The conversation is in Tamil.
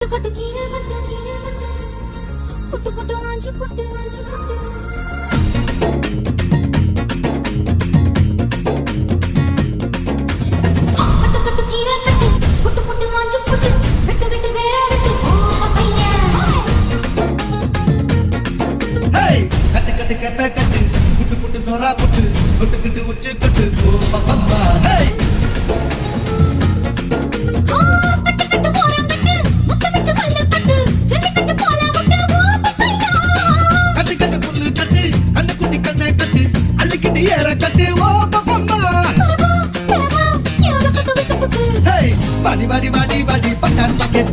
கட்டு கட்டு. கட்டு. புட்டு புட்டு சோலா புட்டு. கொட்டுக்கிட்டு உச்சி கொட்டு ஓ பப்பா ఒకటి ఒక బొమ్మ. బడి బడి బడి బడి పటాస్ బకెట్